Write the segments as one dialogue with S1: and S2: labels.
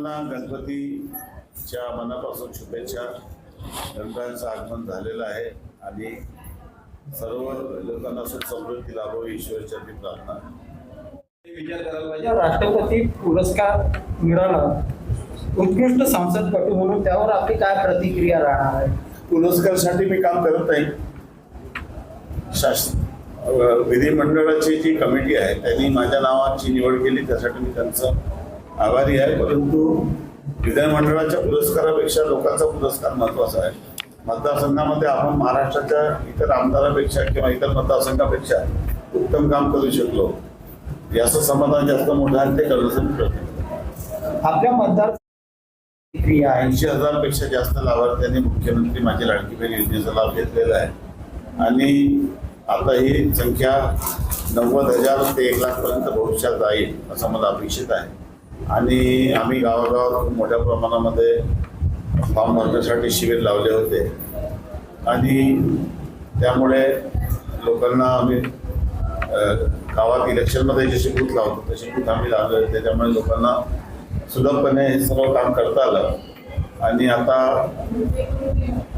S1: सर्वांना गणपतीच्या मनापासून शुभेच्छा. गणपतीचं आगमन झालेलं आहे आणि सर्व लोकांना सुख समृद्धी लाभो ईश्वरच्या ती प्रार्थना.
S2: विचार करायला पाहिजे राष्ट्रपती पुरस्कार मिळाला उत्कृष्ट संसदपटू म्हणून त्यावर आपली काय प्रतिक्रिया राहणार आहे?
S1: पुरस्कारसाठी मी काम करत नाही. शासन विधिमंडळाची जी कमिटी आहे त्यांनी माझ्या नावाची निवड केली त्यासाठी मी त्यांचं आभारी आहे परंतु विधानमंडळाच्या पुरस्कारापेक्षा लोकांचा पुरस्कार महत्त्वाचा आहे. मतदारसंघामध्ये आपण महाराष्ट्राच्या इतर आमदारापेक्षा किंवा इतर मतदारसंघापेक्षा उत्तम काम करू शकलो. याचं समाधान जास्त मोठं आहे ते करण्याचा मी प्रयत्न.
S2: आपल्या मतदार
S1: ऐंशी हजारपेक्षा जास्त लाभार्थ्यांनी मुख्यमंत्री माझी लाडकी बहीण योजनेचा लाभ घेतलेला आहे. आणि आता ही संख्या नव्वद हजार ते एक लाखपर्यंत भविष्यात जाईल असं मला अपेक्षित आहे. आणि आम्ही गावागावात खूप मोठ्या प्रमाणामध्ये फॉर्म भरण्यासाठी शिबिर लावले होते. आणि त्यामुळे लोकांना आम्ही गावात इलेक्शनमध्ये जशी बूथ लावतो तशी बूथ आम्ही लावले होते. त्यामुळे लोकांना सुलभपणे हे सर्व काम करता आलं. आणि आता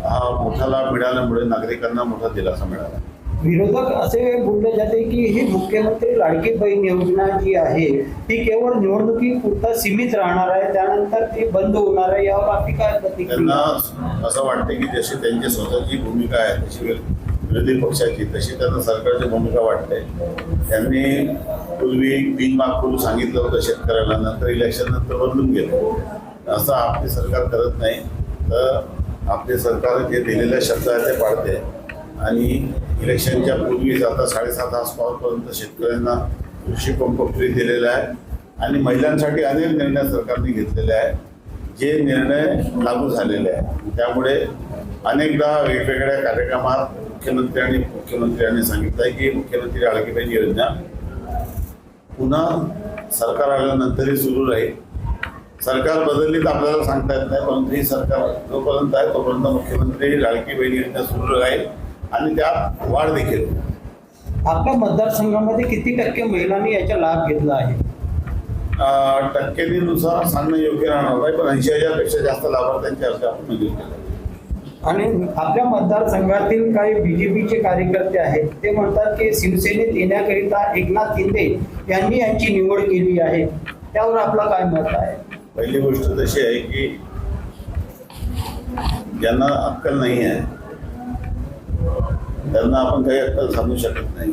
S1: हा मोठा लाभ मिळाल्यामुळे नागरिकांना मोठा दिलासा मिळाला.
S2: विरोधक असे बोलले जाते की ही मुख्यमंत्री लाडकी बहीण योजना जी आहे ती केवळ निवडणुकीपुरता सीमित राहणार आहे त्यानंतर ती बंद होणार आहे यावर आपली काय
S1: त्यांना
S2: प्रतिक्रिया
S1: असं वाटते की जशी त्यांची स्वतःची भूमिका आहे तशी विरोधी पक्षाची तशी त्यांना सरकारची भूमिका वाटते. त्यांनी पूर्वी बीज मागपूर सांगितलं होतं शेतकऱ्याला नंतर इलेक्शन नंतर बदलून गेलं. असं आपले सरकार करत नाही. तर आपले सरकार जे दिलेल्या शब्द आहे ते पाळते आणि इलेक्शनच्या पूर्वीच आता साडेसात आसपासपर्यंत शेतकऱ्यांना कृषी पंप फ्री दिलेला आहे आणि महिलांसाठी अनेक निर्णय सरकारने घेतलेले आहे जे निर्णय लागू झालेले आहे त्यामुळे अनेकदा वेगवेगळ्या कार्यक्रमात मुख्यमंत्री आणि मुख्यमंत्र्यांनी सांगितलं आहे की मुख्यमंत्री लाडकी योजना पुन्हा सरकार आल्यानंतरही सुरू राहील. सरकार बदलली तर आपल्याला सांगता येत नाही परंतु ही सरकार जोपर्यंत आहे तोपर्यंत मुख्यमंत्री लाडकी बहिणी योजना सुरू राहील. आणि त्यात वाढ देखील.
S2: आपल्या मतदारसंघामध्ये किती टक्के महिलांनी याचा लाभ घेतला आहे?
S1: अं, टक्केनीनुसार सांगणं योग्य राहणार नाही पण ऐंशी हजारपेक्षा जास्त लाभार्थ्यांची अर्ज आपण मंजूर केले.
S2: आणि आपल्या मतदारसंघातील काही बीजेपीचे कार्यकर्ते आहेत ते म्हणतात की शिवसेनेत येण्याकरिता एकनाथ शिंदे यांनी यांची निवड केली आहे. त्यावर आपलं काय मत आहे?
S1: पहिली गोष्ट तशी आहे की ज्यांना अक्कल नाही आहे त्यांना आपण काही आता सांगू शकत नाही.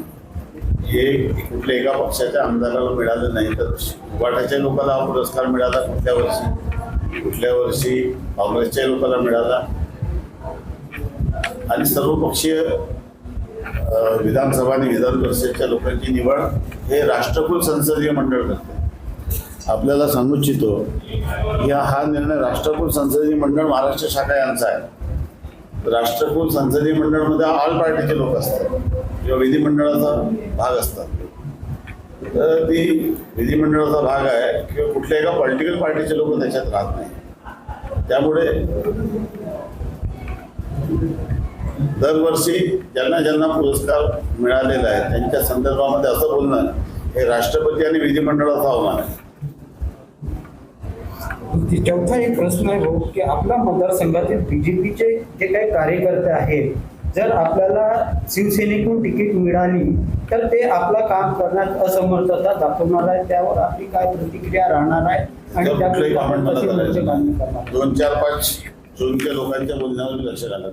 S1: हे कुठल्या एका पक्षाच्या आमदाराला मिळालं नाही तर वाटाच्या लोकांना हा पुरस्कार मिळाला कुठल्या वर्षी? कुठल्या वर्षी काँग्रेसच्या लोकांना मिळाला? आणि सर्व पक्षीय विधानसभा आणि विधान परिषदेच्या लोकांची निवड हे राष्ट्रकुल संसदीय मंडळ करते. आपल्याला सांगू इच्छितो या हा निर्णय राष्ट्रकुल संसदीय मंडळ महाराष्ट्र शाखा यांचा आहे. राष्ट्रकुल संसदीय मंडळमध्ये ऑल पार्टीचे लोक असतात. किंवा विधिमंडळाचा भाग असतात. तर ती विधिमंडळाचा भाग आहे किंवा कुठल्या एका पॉलिटिकल पार्टीचे लोक त्याच्यात राहत नाही. त्यामुळे दरवर्षी ज्यांना ज्यांना पुरस्कार मिळालेला आहे त्यांच्या संदर्भामध्ये असं बोलणं हे राष्ट्रपती आणि विधिमंडळाचा अवमान आहे.
S2: चौथा एक प्रश्न आहे भाऊ की आपल्या मतदारसंघातील बीजेपीचे जे काही कार्यकर्ते आहेत जर आपल्याला शिवसेनेकडून तिकीट मिळाली तर ते आपलं काम करण्यात असमर्थता दाखवणार आहे त्यावर आपली काय प्रतिक्रिया राहणार आहे आणि
S1: दोन चार पाच चोवीच्या लोकांच्या बोलण्यावर लक्ष घालत.